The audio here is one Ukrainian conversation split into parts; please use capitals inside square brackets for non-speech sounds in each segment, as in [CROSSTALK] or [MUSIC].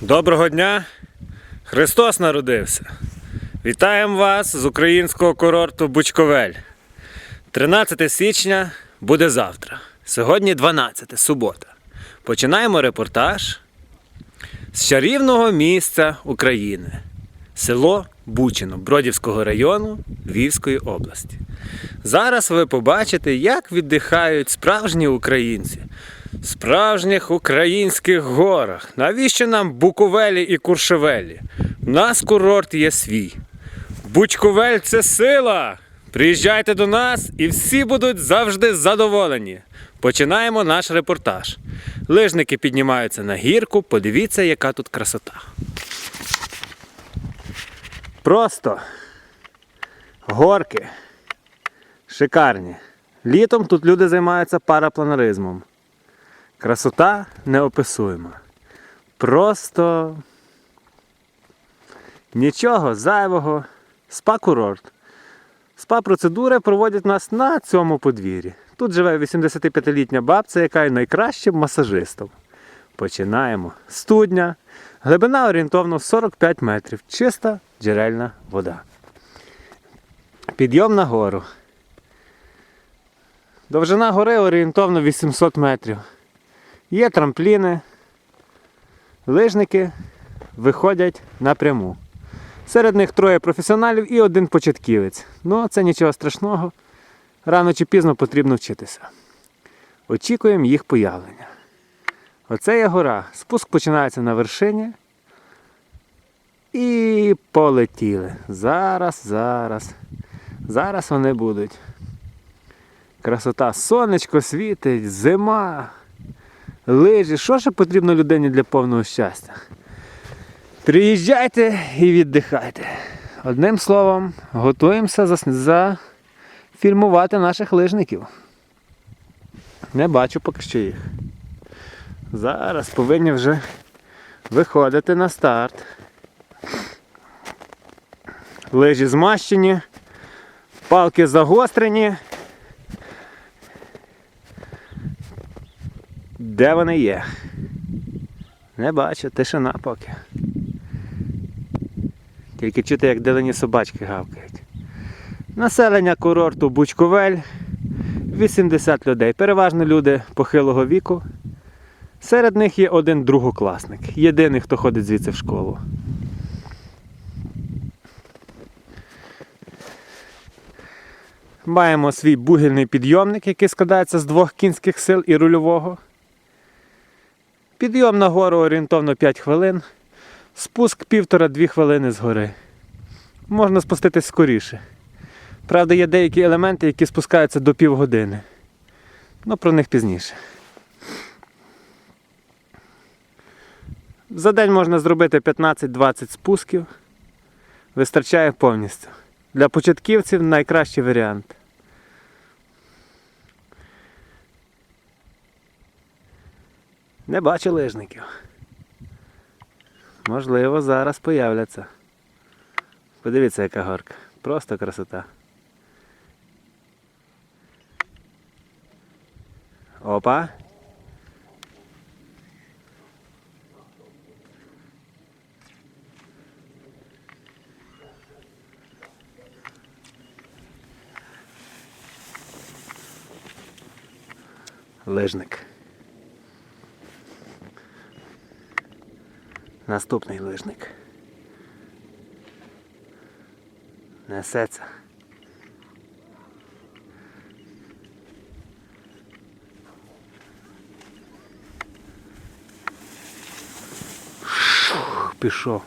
Доброго дня! Христос народився! Вітаємо вас з українського курорту Бучковель. 13 січня буде завтра. Сьогодні 12 субота. Починаємо репортаж з чарівного місця України. Село Бучино Бродівського району Львівської області. Зараз ви побачите, як віддихають справжні українці справжніх українських горах. Навіщо нам Буковелі і Куршевелі? У нас курорт є свій. Бучковель це сила! Приїжджайте до нас і всі будуть завжди задоволені. Починаємо наш репортаж. Лижники піднімаються на гірку, подивіться, яка тут красота. Просто горки. Шикарні. Літом тут люди займаються парапланеризмом. Красота неописуєма. Просто нічого зайвого. Спа-курорт. Спа-процедури проводять нас на цьому подвір'ї. Тут живе 85-літня бабця, яка є найкращим масажистом. Починаємо. Студня. Глибина орієнтовно 45 метрів. Чиста джерельна вода. Підйом на гору. Довжина гори орієнтовно 800 метрів. Є трампліни. Лижники виходять напряму. Серед них троє професіоналів і один початківець. Ну, це нічого страшного. Рано чи пізно потрібно вчитися. Очікуємо їх появлення. Оце є гора. Спуск починається на вершині. І полетіли. Зараз, зараз. Зараз вони будуть. Красота, сонечко світить, зима, лижі. Що ще потрібно людині для повного щастя? Приїжджайте і віддихайте. Одним словом, готуємося за, зафільмувати наших лижників. Не бачу поки що їх. Зараз повинні вже виходити на старт. Лижі змащені, палки загострені. Де вони є? Не бачу, тишина поки. Тільки чути, як делені собачки гавкають. Населення курорту Бучковель 80 людей. Переважно люди похилого віку. Серед них є один другокласник. Єдиний, хто ходить звідси в школу. Маємо свій бугельний підйомник, який складається з двох кінських сил і рульового. Підйом на гору орієнтовно 5 хвилин. Спуск півтора-дві хвилини з гори. Можна спуститись скоріше. Правда, є деякі елементи, які спускаються до півгодини. Ну про них пізніше. За день можна зробити 15-20 спусків. Вистачає повністю. Для початківців найкращий варіант. Не бачу лижників. Можливо, зараз появляться. Подивіться, яка горка. Просто красота. Опа. Лижник. Наступний лижник. Несеться. Шух, Пішов.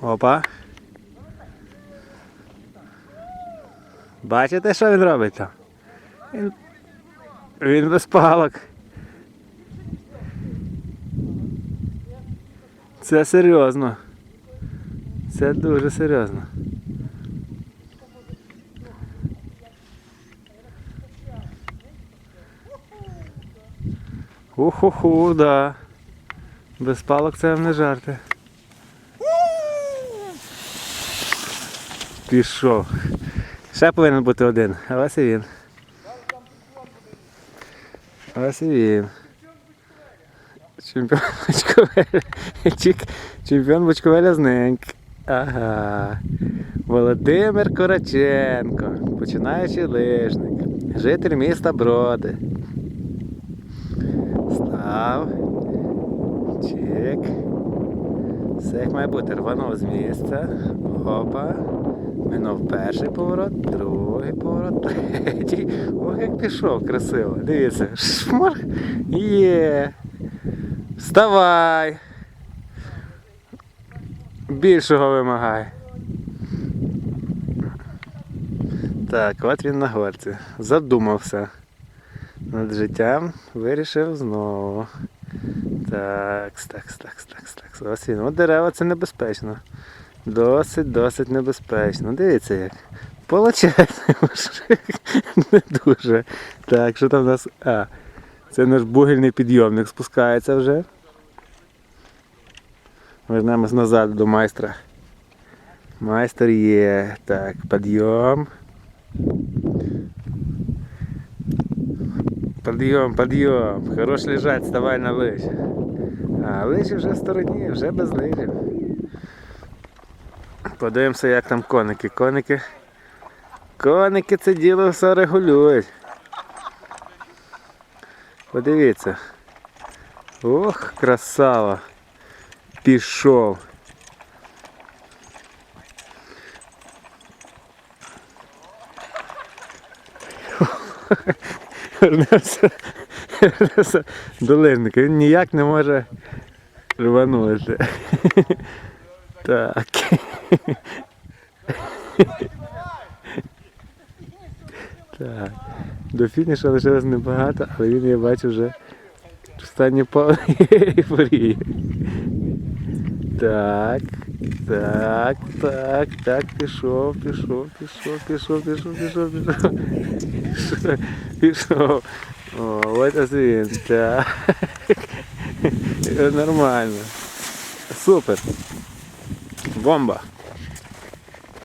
Опа. Бачите, що він робить там? Він, він без палок. Це серйозно. Це дуже серйозно. Уху-ху, да. Без палок це не жарти. Пішов. Ще повинен бути один, а ось і він. Ось і він. Чемпіон Бочковеля. Чемпіон Бочковеля зненьк. Ага. Володимир Кораченко, починаючий лижник, житель міста Броди. Став. Чик. Все має бути. Рванув з місця. Опа. Минув перший поворот, другий поворот, третій. Ох, як пішов красиво. Дивіться. Шмарх. Є. Вставай. Більшого вимагай. Так, от він на горці. Задумався над життям, вирішив знову. Так, так, так, так, так. Ось він. От дерева це небезпечно. Досить, досить небезпечно. Дивіться як. Получається. [LAUGHS] Не дуже. Так, що там у нас. А, це наш бугельний підйомник спускається вже. Вернемось назад до майстра. Майстер є. Так, підйом. Підйом, підйом. Хорош лежать, вставай на лижі. А лижі вже в стороні, вже без лижів. Подивимося, як там коники. Коники. Коники це діло все регулюють. Подивіться. Ох, красава. Пішов. Вернемося, вернемося до лижника. Він ніяк не може рванути. Так. Так. До фінішу лишилось небагато, але він, я бачу, вже стані повної ейфорії. [LAUGHS] Так, так, так, так, пішов, пішов, пішов, пішов, пішов, пішов, пішов. Пішов, пішов. О, от ось він, так. Нормально. Супер. Бомба.